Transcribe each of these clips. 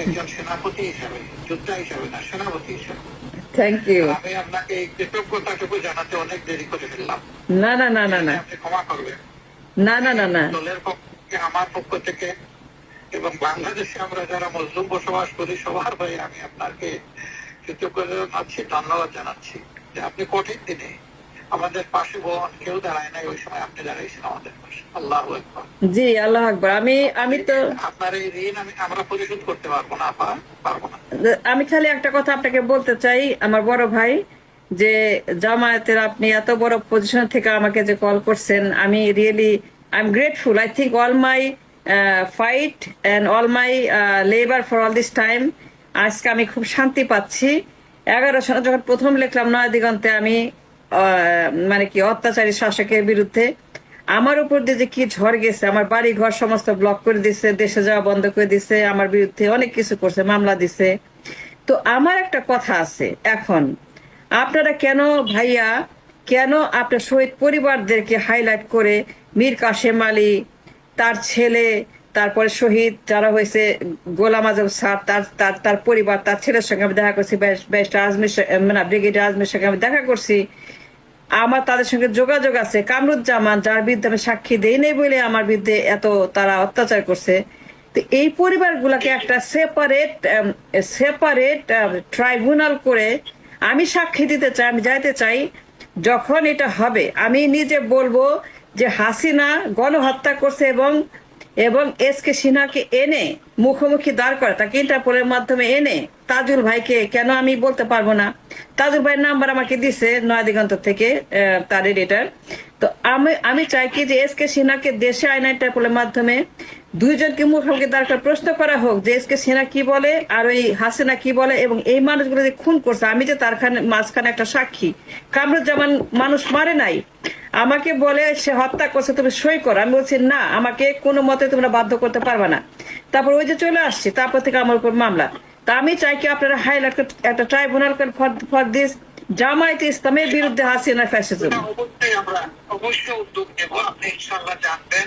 একজন সেনাপতি হিসাবে যোদ্ধা হিসাবে না সেনাপতি হিসাবে। থ্যাংক ইউ আমি আপনাকে এই কৃতজ্ঞতাটুকু জানাতে অনেক দেরি করে ফেললাম। না না না না না। আপনি ক্ষমা করবেন। না না না না। দলের পক্ষ আমার পক্ষ থেকে এবং বাংলাদেশে আমরা যারা মজলুম বসবাস করি সবার হয়ে আমি আপনাকে কৃতজ্ঞতা জানাচ্ছি ধন্যবাদ জানাচ্ছি যে আপনি কঠিন দিনে আমাদের পাশে বোন কেউ দাঁড়ায় নাই ওই সময় আপনি দাঁড়াইছেন আমাদের পাশে। আল্লাহ আকবার। জি আল্লাহ আকবর। আমি আমি তো আপনার এই ঋণ আমি আমরা পরিশোধ করতে পারব না আপা পারব না। আমি খালি একটা কথা আপনাকে বলতে চাই আমার বড় ভাই যে জামায়াতের আপনি এত বড় পজিশন থেকে আমাকে যে কল করছেন আমি really I am grateful I think all my fight and all my labour for all this time আজকে আমি খুব শান্তি পাচ্ছি। এগারো সালে যখন প্রথম লিখলাম নয় দিগন্তে আমি মানে কি অত্যাচারী শাসকের বিরুদ্ধে আমার উপর দিয়ে যে কি ঝড় গেছে, আমার বাড়ি ঘর সমস্ত ব্লক করে দিছে, দেশে যাওয়া বন্ধ করে দিছে, আমার বিরুদ্ধে অনেক কিছু করছে, মামলা দিছে। তো আমার একটা কথা আছে, এখন আপনারা কেন ভাইয়া, কেন আপনার শহীদ পরিবারদেরকে হাইলাইট করে মীর কাশেম আলী, তার ছেলে, তারপরে শহীদ যারা হয়েছে, গোলাম আজম স্যার, তার তার তার পরিবার, তার ছেলের সঙ্গে আমি দেখা করছি ব্যারিস্টার সঙ্গে- মানে ব্রিগেডিয়ার আজমির সঙ্গে আমি দেখা করছি। আমার তাদের সঙ্গে যোগাযোগ আছে। কামরুজ্জামান যার বিরুদ্ধে আমি সাক্ষী দেই নেই বলে আমার বিরুদ্ধে এত তারা অত্যাচার করছে। তো এই পরিবারগুলোকে একটা সেপারেট সেপারেট ট্রাইব্যুনাল করে আমি সাক্ষী দিতে চাই, আমি যাইতে চাই, যখন এটা হবে, আমি নিজে বলব যে হাসিনা গণহত্যা করছে এবং এবং এস কে সিনহাকে এনে মুখোমুখি দাঁড় করে, তাকে ইন্টারপোলের মাধ্যমে এনে তাজুল ভাইকে কেন আমি বলতে পারব না? তাজুল ভাইয়ের নাম্বার আমাকে দিছে নয় দিগন্ত থেকে তার এডিটার তো আমি আমি চাই কি যে এস কে সিনহাকে দেশে আইনা ইন্টারপোলের মাধ্যমে দুইজনকে মুখোমুখি দাঁড় করে প্রশ্ন করা হোক যে এস কে সিনহা কি বলে আর ওই হাসিনা কি বলে এবং এই মানুষগুলো যে খুন করছে, আমি যে তার মাঝখানে একটা সাক্ষী। কামরুজ্জামান মানুষ মারে নাই। আমাকে বলে সে হত্যা করছে, তুমি সই করো। আমি বলছি, না, আমাকে কোনো মতে তোমরা বাধ্য করতে পারবে না। তারপর ওই যে চলে আসছে তারপর থেকে আমার উপর মামলা। তা আমি চাই কি আপনারা হাইলাইট একটা tribunal for for this Jamaat ইসলামের বিরুদ্ধে হাসিনা ফ্যাসিজম অবশ্যই আমরা অবশ্যই উদ্যোগ নেব। আপনি ইনশাল্লাহ জানবেন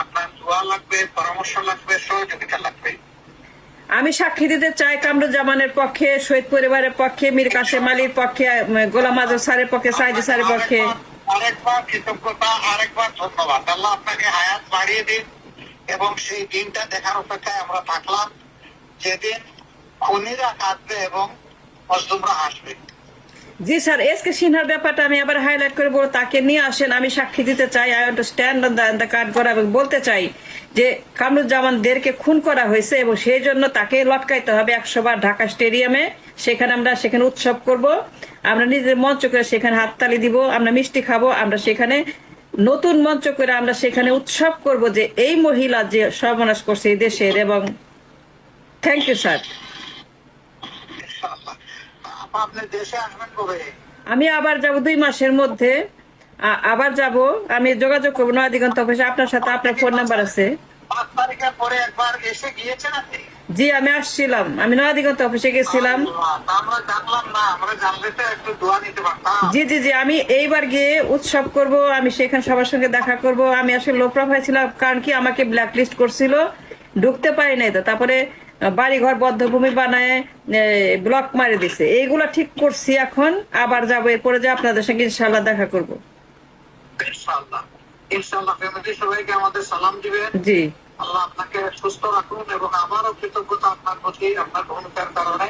আপনার দোয়া লাগবে পরামর্শ লাগবে সহযোগিতা লাগবে। আমি সাক্ষী দিতে চাই কামরুজ্জামানের পক্ষে শহীদ পরিবারের পক্ষে মীর কাশেম আলীর পক্ষে গোলাম আজম স্যারের পক্ষে সাইদি স্যারের পক্ষে। আরেকবার কৃতজ্ঞতা আরেকবার ধন্যবাদ। আল্লাহ আপনাকে হায়াত বাড়িয়ে দিন। এবং সেই দিনটা দেখার অপেক্ষায় আমরা থাকলাম যেদিন খুনিরা কাঁদবে এবং মজলুমরা হাসবে। জি স্যার, এস কে সিনহার ব্যাপারটা আমি আবার হাইলাইট করে বলব তাকে নিয়ে আসেন, আমি সাক্ষী দিতে চাই I to stand on the card করা এবং বলতে চাই যে কামরুজ্জামানদেরকে খুন করা হয়েছে এবং সেই জন্য তাকে লটকাইতে হবে একশো বার ঢাকা স্টেডিয়ামে। সেখানে আমরা সেখানে উৎসব করব। আমরা নিজের মঞ্চ করে সেখানে হাততালি দিব, আমরা মিষ্টি খাব, আমরা সেখানে নতুন মঞ্চ করে আমরা সেখানে উৎসব করব যে এই মহিলা যে সর্বনাশ করছে এই দেশের এবং থ্যাংক ইউ স্যার। আমি আবার যাব দুই মাসের মধ্যে। আবার যাব। আমি যোগাযোগ করব নয় দিগন্ত অফিসে। আপনার সাথে আপনার ফোন নাম্বার আছে। পাঁচ তারিখের পরে একবার এসে গিয়েছেন আপনি? জি আমি আসছিলাম। আমি নয় দিগন্ত অফিসে গেছিলাম। জি জি জি আমি এইবার গিয়ে উৎসব করব আমি সেখানে সবার সঙ্গে দেখা করব। আমি আসলে লো প্রোফাইল ছিলাম কারণ কি আমাকে ব্ল্যাক লিস্ট করছিল। ঢুকতে পারি নাই তো তারপরে বাড়ি ঘর বদ্ধভূমি বানায় ব্লক মারি দিছে। এইগুলো ঠিক করছি এখন আবার যাব এরপরে যে আপনাদের সঙ্গে ইনশাল্লাহ দেখা করব। ইনশাআল্লাহ। ইনশাআল্লাহ ফ্যামিলি সবাইকে আমাদের সালাম দিবেন। জি। আল্লাহ আপনাকে সুস্থ রাখুন এবং আমারও কৃতজ্ঞতা আপনার প্রতি, আপনার ভূমিকার কারণে।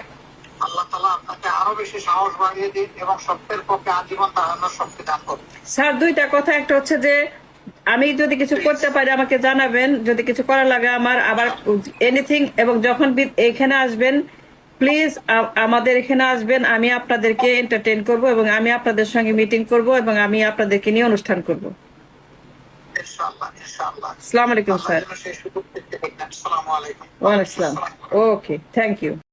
আল্লাহ তালা আপনাকে আরও বেশি সাহস বাড়িয়ে দিন এবং সত্যের পক্ষে আজীবন দাঁড়ানোর শক্তি দান করুন। স্যার, দুইটা কথা। একটা হচ্ছে যে, আমি যদি কিছু করতে পারি, আমাকে জানাবেন। যদি কিছু করা লাগে আমার, আবার এনিথিং এবং যখন এখানে আসবেন প্লিজ আমাদের এখানে আসবেন। আমি আপনাদেরকে এন্টারটেইন করব এবং আমি আপনাদের সঙ্গে মিটিং করব এবং আমি আপনাদেরকে নিয়ে অনুষ্ঠান করব। আসসালামু আলাইকুম স্যার আল্লাহ যেন সেই সুযোগ দিতে পারেন। আসসালামু আলাইকুম ওয়ালাইকুম আসসালাম ওকে থ্যাংক ইউ